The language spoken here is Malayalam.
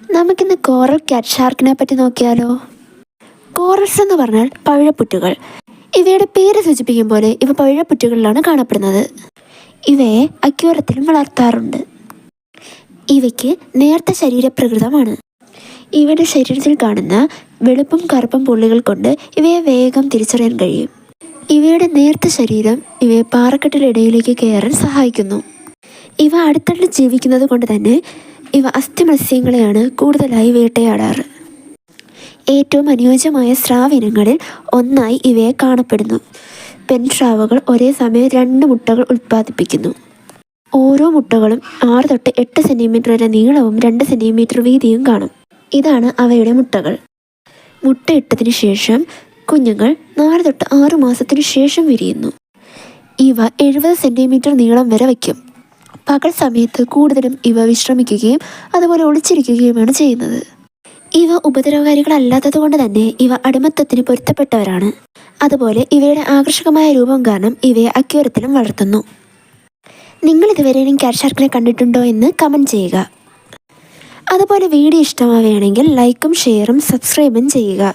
നമുക്കിന്ന് കോറൽ ക്യാറ്റ് ഷാർക്കിനെ പറ്റി നോക്കിയാലോ? കോറൽസ് എന്ന് പറഞ്ഞാൽ പഴപ്പുറ്റുകൾ ഇവയുടെ പേര് സൂചിപ്പിക്കും പോലെ ഇവ പഴപ്പുറ്റുകളിലാണ് കാണപ്പെടുന്നത്. ഇവയെ അക്യൂറത്തിലും വളർത്താറുണ്ട്. ഇവയ്ക്ക് നേർത്ത ശരീരപ്രകൃതമാണ്. ഇവയുടെ ശരീരത്തിൽ കാണുന്ന വെളുപ്പും കറുപ്പും പുള്ളികൾ കൊണ്ട് ഇവയെ വേഗം തിരിച്ചറിയാൻ കഴിയും. ഇവയുടെ നേർത്ത ശരീരം ഇവയെ പാറക്കെട്ടിലിടയിലേക്ക് കയറാൻ സഹായിക്കുന്നു. ഇവ അടുത്തടുത്ത് ജീവിക്കുന്നത് കൊണ്ട് തന്നെ ഇവ അസ്ഥി മത്സ്യങ്ങളെയാണ് കൂടുതലായി വേട്ടയാടാറ്. ഏറ്റവും അനുയോജ്യമായ സ്രാവിനങ്ങളിൽ ഒന്നായി ഇവയെ കാണപ്പെടുന്നു. പെൺസ്രാവുകൾ ഒരേ സമയം രണ്ട് മുട്ടകൾ ഉൽപ്പാദിപ്പിക്കുന്നു. ഓരോ മുട്ടകളും ആറ് തൊട്ട് എട്ട് സെന്റിമീറ്റർ വരെ നീളവും രണ്ട് സെന്റിമീറ്റർ വീതിയും കാണും. ഇതാണ് അവയുടെ മുട്ടകൾ. മുട്ടയിട്ടതിന് ശേഷം കുഞ്ഞുങ്ങൾ നാല് തൊട്ട് ആറ് മാസത്തിനു ശേഷം വിരിയുന്നു. ഇവ എഴുപത് സെന്റിമീറ്റർ നീളം വരെ വയ്ക്കും. പകൽ സമയത്ത് കൂടുതലും ഇവ വിശ്രമിക്കുകയും അതുപോലെ ഒളിച്ചിരിക്കുകയുമാണ് ചെയ്യുന്നത്. ഇവ ഉപദ്രവകാരികളല്ലാത്തത് കൊണ്ട് തന്നെ ഇവ അടിമത്തത്തിന് പൊരുത്തപ്പെട്ടവരാണ്. അതുപോലെ ഇവയുടെ ആകർഷകമായ രൂപം കാരണം ഇവയെ അക്യൂരത്തിലും വളർത്തുന്നു. നിങ്ങൾ ഇതുവരെ ക്യാറ്റ് ഷാർക്കിനെ കണ്ടിട്ടുണ്ടോ എന്ന് കമന്റ് ചെയ്യുക. അതുപോലെ വീഡിയോ ഇഷ്ടമാവുകയാണെങ്കിൽ ലൈക്കും ഷെയറും സബ്സ്ക്രൈബും ചെയ്യുക.